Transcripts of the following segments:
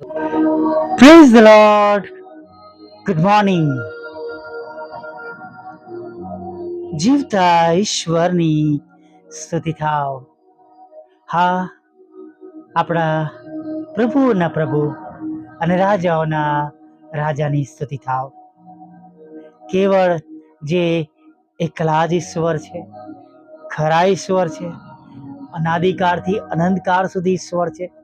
Praise the Lord. Good morning. જીવતા ઈશ્વરની સ્તુતિ થાવ હા, આપણા પ્રભુના પ્રભુ અને રાજાઓના રાજાની સ્તુતિ થાવ કેવળ જે એકલા જ ઈશ્વર છે, ખરા ઈશ્વર છે, અનાદિકાળથી અનંતકાળ સુધી ઈશ્વર છે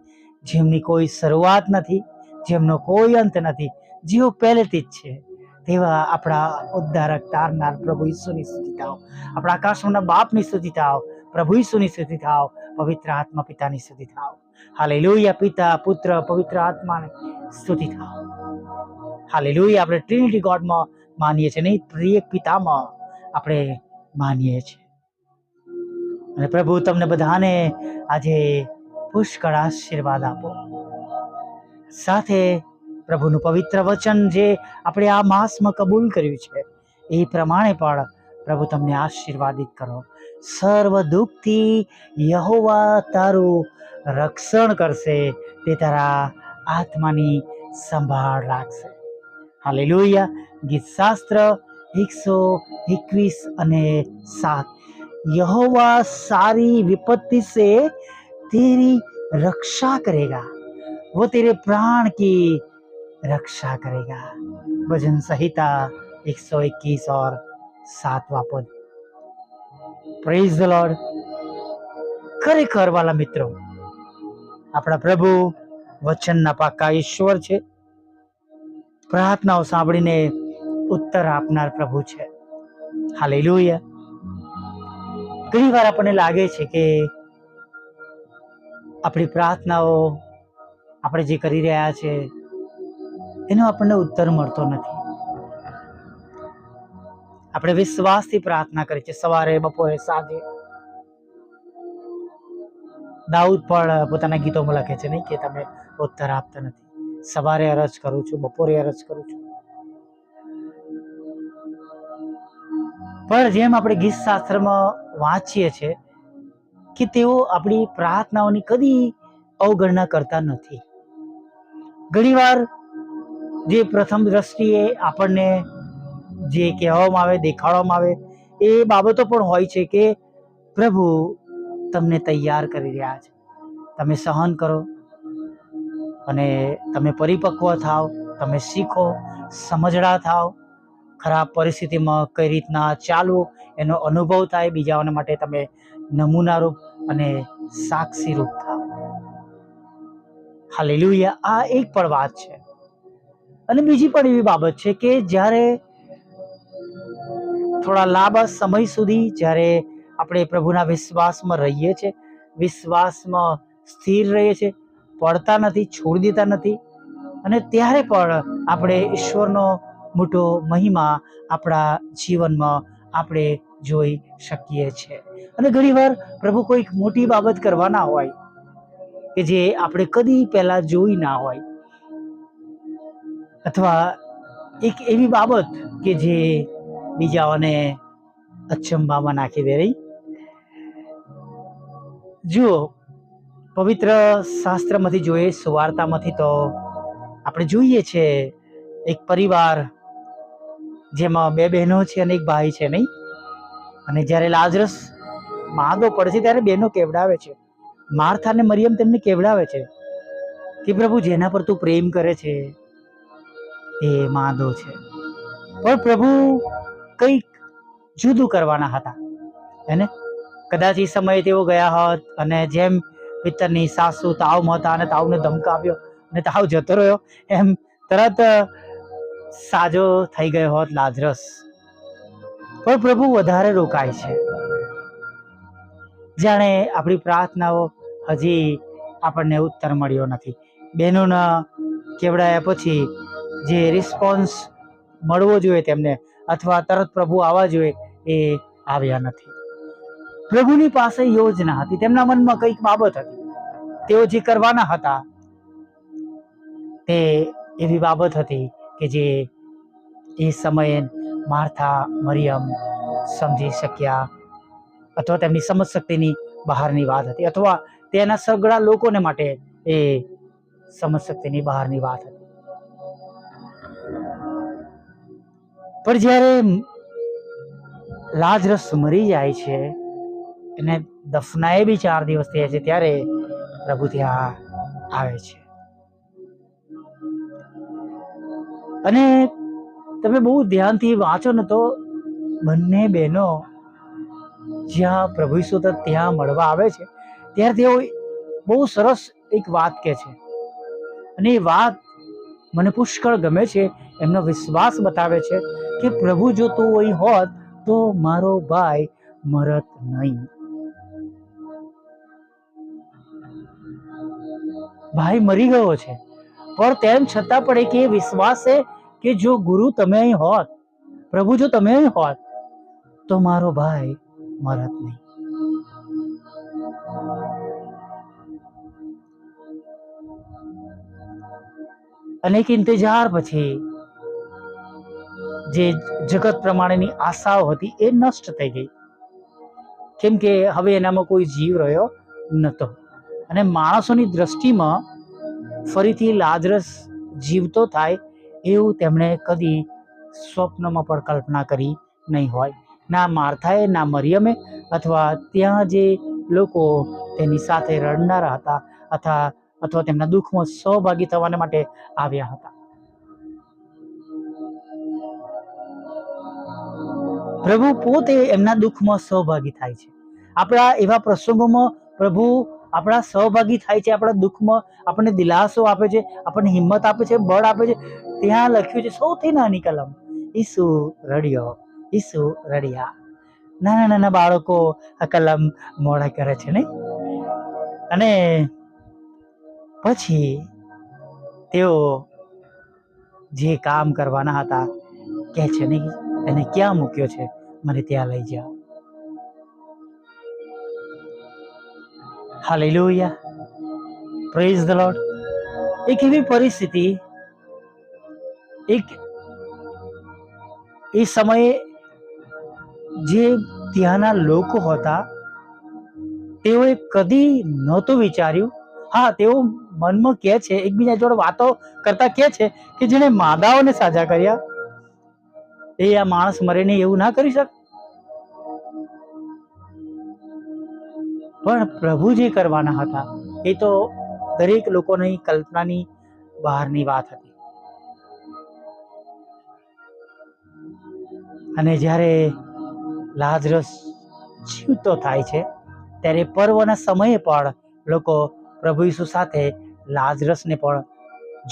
જેમની કોઈ શરૂઆત નથી, જેમનો કોઈ અંત નથી, જેઓ પહેલેથી જ છે. તેવા આપણા ઉદ્ધારક તારનાર પ્રભુ ઈસુની સ્તુતિ થાવ આપણા આકાશના બાપની સ્તુતિ થાવ પ્રભુ ઈસુની સ્તુતિ થાવ પવિત્ર આત્મા પિતાની સ્તુતિ થાવ હાલે લોહિયા પિતા, પુત્ર, પવિત્ર આત્માની સ્તુતિ થાવ હાલે લોહિયા આપણે ટ્રિનિટી ગોડમાં માનીએ છીએ નહીં, પ્રિય પિતામાં આપણે માનીએ છીએ. અને પ્રભુ, તમને બધાને આજે પુષ્કળ આશીર્વાદ આપો. સાથે પ્રભુનું પવિત્ર વચન જે આપણે આ માસમાં કબૂલ કર્યું છે, એ પ્રમાણે પણ પ્રભુ તમને આશીર્વાદિત કરો. સર્વ દુઃખથી યહોવા તારું રક્ષણ કરશે, તે તારા આત્માની સંભાળ રાખશે. હાલે લોહિયા ગીતશાસ્ત્ર એકસો એકવીસ અને સાત. યહોવા સારી વિપત્તિ છે तेरी रक्षा करेगा वो तेरे प्राण की रक्षा करेगा भजन संहिता 121 और सातवा पद પ્રેઝ ધ લોર્ડ ખરેખર વાલા મિત્રો આપણા પ્રભુ વચનના પાકા ઈશ્વર છે પ્રાર્થનાઓ સાંભળીને ઉત્તર આપનાર પ્રભુ છે હાલેલુયા ઘણી વાર આપણને લાગે છે કે આપણી પ્રાર્થનાઓ, આપણે જે કરી રહ્યા છે, એનો આપણને ઉત્તર મળતો નથી. આપણે વિશ્વાસથી પ્રાર્થના કરીએ છીએ. સવારે, બપોરે, સાંજે. દાઉદ પણ પોતાના ગીતોમાં લખે છે નહીં કે તમે ઉત્તર આપતા નથી. સવારે અરજ કરું છું, બપોરે અરજ કરું છું. પણ જેમ આપણે ગીત શાસ્ત્રમાં વાંચીએ છીએ કે તેઓ આપણી પ્રાર્થનાઓની કદી અવગણના કરતા નથી. ઘણીવાર જે પ્રથમ દ્રષ્ટિએ આપણને જે કહેવામાં આવે, દેખાડવામાં આવે, એ બાબતો પણ હોય છે કે, પ્રભુ, તમને તૈયાર કરી રહ્યા છે. તમે સહન કરો અને તમે પરિપક્વ થાવ તમે શીખો સમજડા થાવ ખરાબ પરિસ્થિતિમાં કઈ રીતના ચાલવું, એનો અનુભવ થાય બીજાઓને માટે, તમે નમૂનારૂપ અને સાક્ષીરૂપ થાવ. હાલેલુયા. આ એક પણ વાત છે. અને બીજી પણ એવી બાબત છે કે જ્યારે થોડા લાંબા સમય સુધી જ્યારે આપણે પ્રભુના વિશ્વાસમાં રહીએ છીએ, વિશ્વાસમાં સ્થિર રહીએ છીએ, પડતા નથી, છોડી દેતા નથી, અને ત્યારે પણ આપણે ઈશ્વરનો મોટો મહિમા આપણા જીવનમાં આપણે જોઈ શકીએ છીએ અને ઘણીવાર પ્રભુ કોઈક મોટી બાબત કરવાના હોય કે જે આપણે કદી પહેલા જોઈ ના હોય. અથવા એક એવી બાબત કે જે બીજાઓને અચંબામાં નાખી દે રહી. જુઓ, પવિત્ર શાસ્ત્રમાંથી જોઈએ, સુવાર્તામાંથી તો આપણે જોઈએ છે, એક પરિવાર જેમાં બે બહેનો છે અને એક ભાઈ છે, નહીં? અને જ્યારે લાજરસ માંદો પડે છે ત્યારે બેનો કેવડાવે છે. માર્થા અને મરિયમ તેમને કેવડાવે છે. કે પ્રભુ, જેના પર તું પ્રેમ કરે છે, એ માંદો છે. પણ પ્રભુ કંઈક જુદું કરવાના હતા. એને કદાચ એ સમયે તેઓ ગયા હોત અને જેમ પિત્તરની સાસુ તાવમાં હતા અને તાવને ધમકાવ્યો અને તાવ જતો રહ્યો, એમ તરત સાજો થઈ ગયો હોત લાજરસ. પણ પ્રભુ વધારે રોકાય છે. જાણે આપણી પ્રાર્થનાઓ હજી આપણને ઉત્તર મળ્યો નથી. બહેનોના કેવડાયા પછી જે રિસ્પોન્સ મળવો જોઈએ તેમને અથવા તરત પ્રભુ આવવા જોઈએ એ આવ્યા નથી. પ્રભુની પાસે યોજના હતી. તેમના મનમાં કંઈક બાબત હતી. તેઓ જે કરવાના હતા તે એવી બાબત હતી કે જે એ સમયે માર્થા, મરિયમ સમજી શક્યા અથવા તેમની સમજ શક્તિની બહારની વાત હતી અથવા તેના સગળા લોકોને માટે એ સમજ શક્તિની બહારની વાત હતી. પણ જ્યારે લાજરસ મરી જાય છે, એને દફનાએ બી ચાર દિવસ થયા છે, ત્યારે પ્રભુ ત્યાં આવે છે. અને તમે બહુ ધ્યાનથી વાંચો ને તો બંને બહેનો જ્યાં પ્રભુ ઈસુ ત્યાં મળવા આવે છે ત્યારે તેઓ બહુ સરસ એક વાત કહે છે. અને એ વાત મને પુષ્કળ ગમે છે, એમનો વિશ્વાસ બતાવે છે કે પ્રભુ જો તું અહીં હોત તો મારો ભાઈ મરત નહીં. ભાઈ મરી ગયો છે, પણ તેમ છતાં પણ એક એ વિશ્વાસ કે જો ગુરુ તમે અહીં હોત, પ્રભુ જો તમે અહીં હોત, તો મારો ભાઈ મરત નહીં. અનેક ઇંતજાર પછી જે જગત પ્રમાણેની આશાઓ હતી એ નષ્ટ થઈ ગઈ. કેમ કે હવે એનામાં કોઈ જીવ રહ્યો નહોતો. અને માણસોની દ્રષ્ટિમાં ફરીથી લાદરસ જીવતો થાય એવું તેમણે કદી સ્વપ્નમાં પણ કલ્પના કરી નહીં હોય. ના માર્થાએ, ના મરિયમે અથવા ત્યાં જે લોકો તેની સાથે રડનારા હતા અથવા અથવા તેમના દુઃખમાં સહભાગી થવાને માટે આવ્યા હતા. પ્રભુ પોતે એમના દુઃખમાં સહભાગી થાય છે. આપણા એવા પ્રસંગોમાં પ્રભુ આપણા સહભાગી થાય છે. આપણા દુઃખમાં આપણને દિલાસો આપે છે. આપણને હિંમત આપે છે. બળ આપે છે. ત્યાં લખ્યું છે, સૌથી નાની કલમ, ઈસુ રડ્યો, ઈસુ રડ્યા. નાના નાના બાળકો આ કલમ મોડા કરે છે નહીં? અને પછી તેઓ જે કામ કરવાના હતા કે છે નહીં, એને ક્યાં મૂક્યો છે? મને ત્યાં લઈ જાઓ. હાલેલુયા. પ્રેઝ ધ લોર્ડ એક એવી પરિસ્થિતિ એક એ સમયે જે ત્યાંના લોકો હતા, તેઓએ કદી નહોતું વિચાર્યું. હા, તેઓ મનમાં કહે છે એકબીજા જોડે વાતો કરતા કહે છે કે જેણે માદાઓને સાજા કર્યા. એ આ માણસ મરે નહીં એવું ના કરી શકે. પણ પ્રભુ જે કરવાના હતા. એ તો દરેક લોકોની કલ્પનાની બહારની વાત હતી. અને જ્યારે લાજરસ જીવતો થાય છે, ત્યારે પર્વના સમયે પણ લોકો પ્રભુ ઈસુ સાથે લાજરસને પણ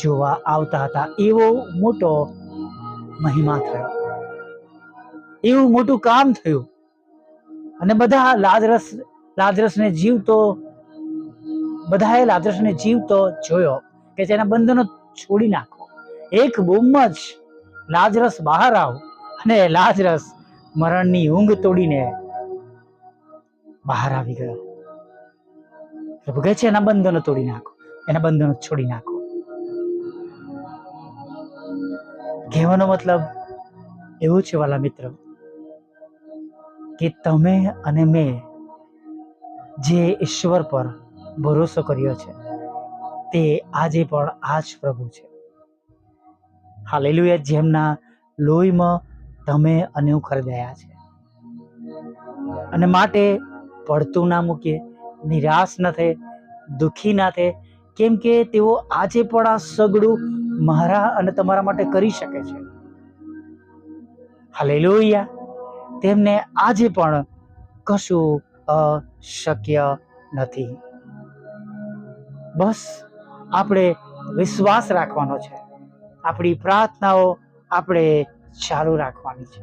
જોવા આવતા હતા. એવો મોટો મહિમા થયો. એવું મોટું કામ થયું. અને બધા લાજરસ, લાજરસને જીવતો, બધાએ લાજરસને જીવતો જોયો કે જેના બંધનો છોડી નાખો. એક બૂમ જ લાજરસ બહાર આવ. અને લાજરસ મરણની ઊંઘ તોડીને બહાર આવી ગયો. પ્રભુ કહે છે, એના બંધનો તોડી નાખો, એના બંધનો છોડી નાખો. કહેવાનો મતલબ એવું છે, વાલા મિત્ર, કે તમે અને મેં જે ઈશ્વર પર ભરોસો કર્યો છે, તે આજે પણ આ જ પ્રભુ છે. હાલેલુયા, જેમના લોહીમાં તમે અને ખરીદાયા છે. અને માટે પડતું ના મૂકીએ, નિરાશ ન થાય દુઃખી ના થાય કેમ કે તેઓ આજે પણ આ સગડું મારા અને તમારા માટે કરી શકે છે. હાલેલુયા. તેમને આજે પણ કશું અશક્ય નથી. બસ આપણે વિશ્વાસ રાખવાનો છે. આપણી પ્રાર્થનાઓ આપણે ચાલુ રાખવાની છે.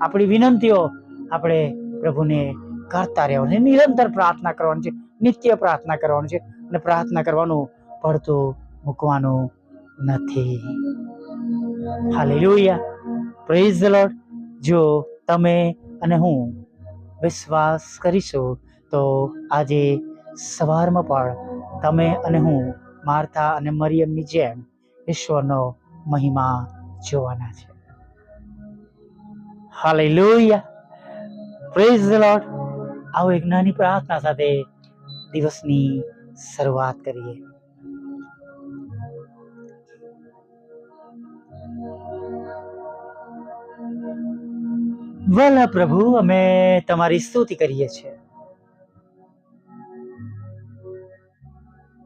આપણી વિનંતીઓ આપણે પ્રભુને કરતા રહેવાની નિરંતર પ્રાર્થના કરવાની છે, નિત્ય પ્રાર્થના કરવાની છે અને પ્રાર્થના કરવાનું પડતું મૂકવાનું નથી. હાલેલુયા. પ્રેઝ ધ લોર્ડ જો તમે અને હું વિશ્વાસ કરીશું, તો આજે સવારમાં પણ તમે અને હું, માર્થા અને મરિયમની જેમ ઈશ્વરનો મહિમા જોવાના છે. હાલેલુયા પ્રેઝ ધ લોર્ડ આવો એક નાની પ્રાર્થના સાથે દિવસની શરૂઆત કરીએ. વાલા પ્રભુ, અમે તમારી સ્તુતિ કરીએ છીએ.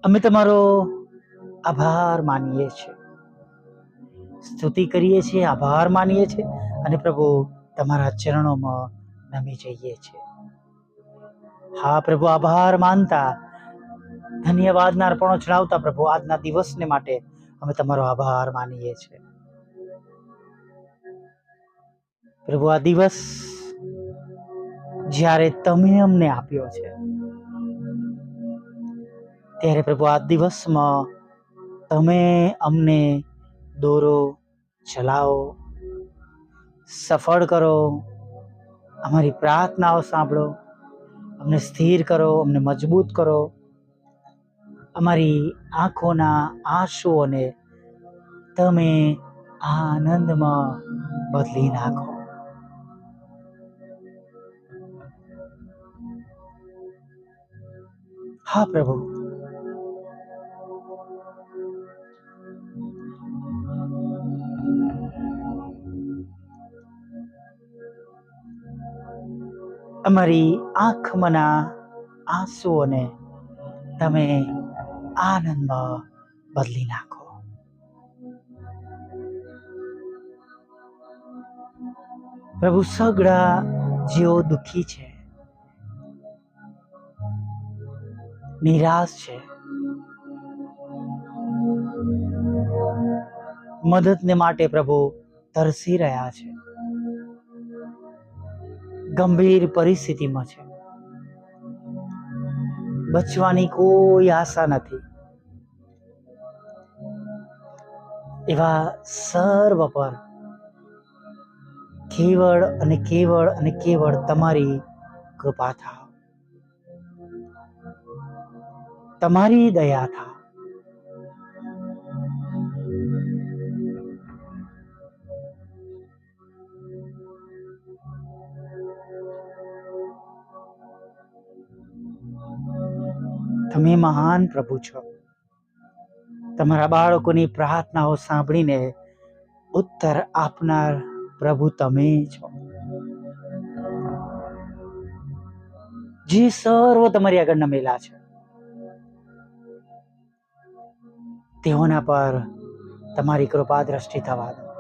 અમે તમારો આભાર માનીએ છીએ. સ્તુતિ કરીએ છીએ, આભાર માનીએ છીએ. અને પ્રભુ તમારા ચરણોમાં નમી જઈએ છીએ હા, પ્રભુ, આભાર માનતા. ધન્યવાદના અર્પણો ચડાવતા પ્રભુ, આજના દિવસને માટે અમે તમારો આભાર માનીએ છીએ પ્રભુ, આ દિવસ જ્યારે તમે અમને આપ્યો છે, ત્યારે પ્રભુ, આ દિવસમાં તમે અમને દોરો, ચલાવો સફળ કરો, અમારી પ્રાર્થનાઓ સાંભળો, અમને સ્થિર કરો, અમને મજબૂત કરો. અમારી આંખોના આંસુઓને તમે આનંદમાં બદલી નાખો. હા પ્રભુ. અમારી આંખમાંના આંસુઓને તમે આનંદમાં બદલી નાખો. પ્રભુ, સગડા જેઓ દુઃખી છે, નિરાશ છે, મદદને માટે પ્રભુ તરસી રહ્યા છે. ગંભીર પરિસ્થિતિમાં છે. બચવાની કોઈ આશા નથી. એવા સર્વ પર કેવળ અને કેવળ અને કેવળ તમારી કૃપા થા તમારી દયા થાવ. તમે મહાન પ્રભુ છો. તમારા બાળકોની પ્રાર્થનાઓ સાંભળીને ઉત્તર આપનાર પ્રભુ તમે છો. જે, સર્વ તમારી આગળ નમેલા છે. તેઓના પર તમારી કૃપા દ્રષ્ટિ થવા દો.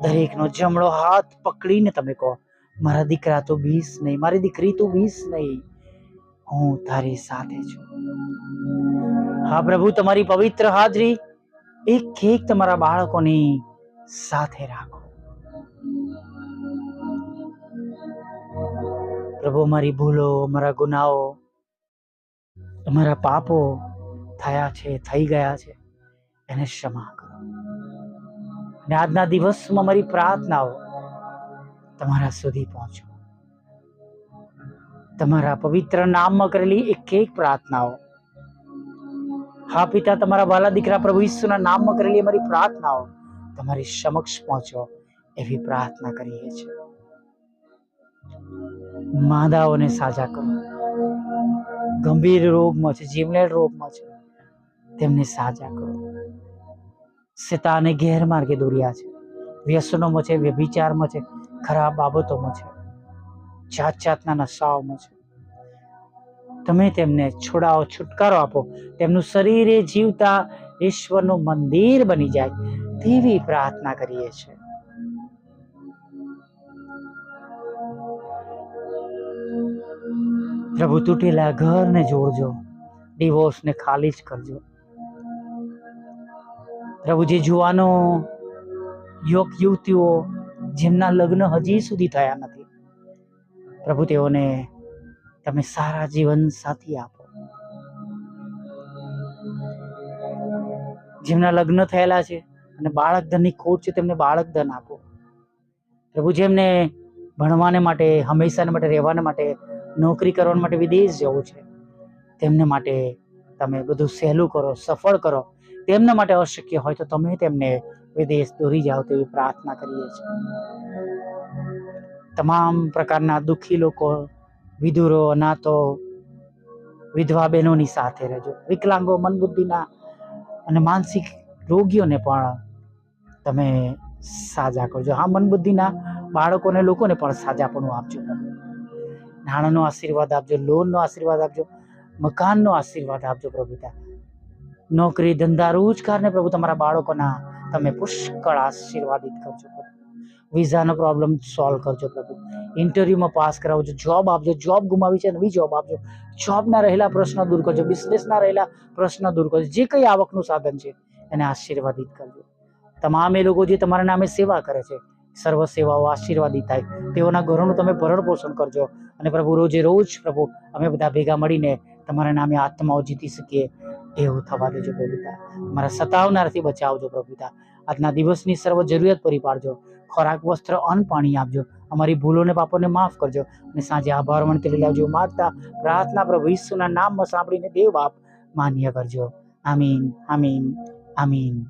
દરેકનો જમણો હાથ પકડીને તમે કહો મારા દીકરા તો બીસ નહીં, મારી દીકરી તો બીસ નહીં. હું તારી સાથે છું. હા પ્રભુ, તમારી પવિત્ર હાજરી એક એક તમારા બાળકોની સાથે રાખો. પ્રભુ મારી ભૂલો મારા ગુનાઓ, અમારા પાપો થયા છે, થઈ ગયા છે. એને ક્ષમા કરો. અને આજના દિવસમાં મારી પ્રાર્થનાઓ તમારા સુધી પહોંચો તમારા પવિત્ર નામમાં કરેલી એક એક પ્રાર્થનાઓ. હા પિતા, તમારા વાલા દીકરા પ્રભુ ઈસુના નામમાં કરેલી અમારી પ્રાર્થનાઓ તમારી સમક્ષ પહોંચો એવી પ્રાર્થના કરીએ છીએ. માદાઓને સાજા કરો. ગંભીર રોગમાં છે, જીવલેણ રોગમાં છે. તેમને સાજા કરો. સીતાને ગેરમાર્ગે દોર્યા છે. વ્યસનોમાં છે, વ્યભિચારમાં છે. ખરાબ બાબતોમાં છે. જાત જાતના નશાઓમાં છે. તમે તેમને છોડાવો, છુટકારો આપો. તેમનું શરીર એ જીવતા ઈશ્વરનું મંદિર બની જાય તેવી પ્રાર્થના કરીએ છીએ. પ્રભુ, તૂટેલા ઘરને જોડજો. ડિવોર્સને ખાલી જ કરજો. પ્રભુ, જે જુવાનો યુવક યુવતીઓ જેમના લગ્ન હજી સુધી થયા નથી. પ્રભુ, તેઓને તમે સારા જીવન સાથી આપો. જેમના લગ્ન થયેલા છે અને બાળક ધનની ખોટ છે, તેમને બાળક ધન આપો. પ્રભુ, જેમને ભણવાને માટે, હંમેશાને માટે, રહેવાને માટે, નોકરી કરવા માટે વિદેશ જવું છે, તેમને માટે તમે બધું સહેલું કરો, સફળ કરો. તેમના માટે અશક્ય હોય તો તમે તેમને વિદેશ દોરી જાઓ તેવી પ્રાર્થના કરીએ છીએ. તમામ પ્રકારના દુઃખી લોકો, વિધુરો, અનાથો, વિધવા બહેનોની સાથે રહેજો. વિકલાંગો, મનબુદ્ધિના અને માનસિક રોગીઓને પણ તમે સાજા કરજો. હા મન બુદ્ધિના બાળકોને, લોકોને પણ સાજાપણું આપજો. નાણાંનો આશીર્વાદ આપજો, લોનનો આશીર્વાદ આપજો, મકાનનો આશીર્વાદ આપજો પ્રભુતા નોકરી, ધંધા, રોજગારને પ્રભુ તમારા બાળકોના તમે પુષ્કળ આશીર્વાદિત કરજો પ્રભુ. વિઝાનો પ્રોબ્લેમ સોલ્વ કરજો પ્રભુ. ઇન્ટરવ્યુમાં પાસ કરાવજો જોબ આપજો જોબ ગુમાવી છે નવી જોબ આપજો. જોબના રહેલા પ્રશ્નો દૂર કરજો બિઝનેસના રહેલા પ્રશ્નો દૂર કરજો. જે કંઈ આવકનું સાધન છે, એને આશીર્વાદિત કરજો. તમામ એ લોકો જે તમારા નામે સેવા કરે છે, સર્વ સેવાઓ આશીર્વાદિત થાય. તેઓના ઘરોનું તમે ભરણ પોષણ કરજો. અને પ્રભુ, રોજે રોજ પ્રભુ, અમે બધા ભેગા મળીને તમારા નામે આત્માઓ જીતી શકીએ. એવું થવા દેજો પ્રભુતા. મારા સતાવનારથી બચાવજો પ્રભુતા. આજના દિવસની સર્વ જરૂરિયાત પૂરી પાડજો. ખોરાક, વસ્ત્ર, અન્ન, પાણી આપજો. અમારી ભૂલોને પાપોને માફ કરજો. અને સાંજે આભાર મણતી લાવજો માગતા પ્રાર્થના પ્રભુ ઈસુના નામમાં સાંભળીને દેવ બાપ માન્ય કરજો. આમીન આમીન આમીન.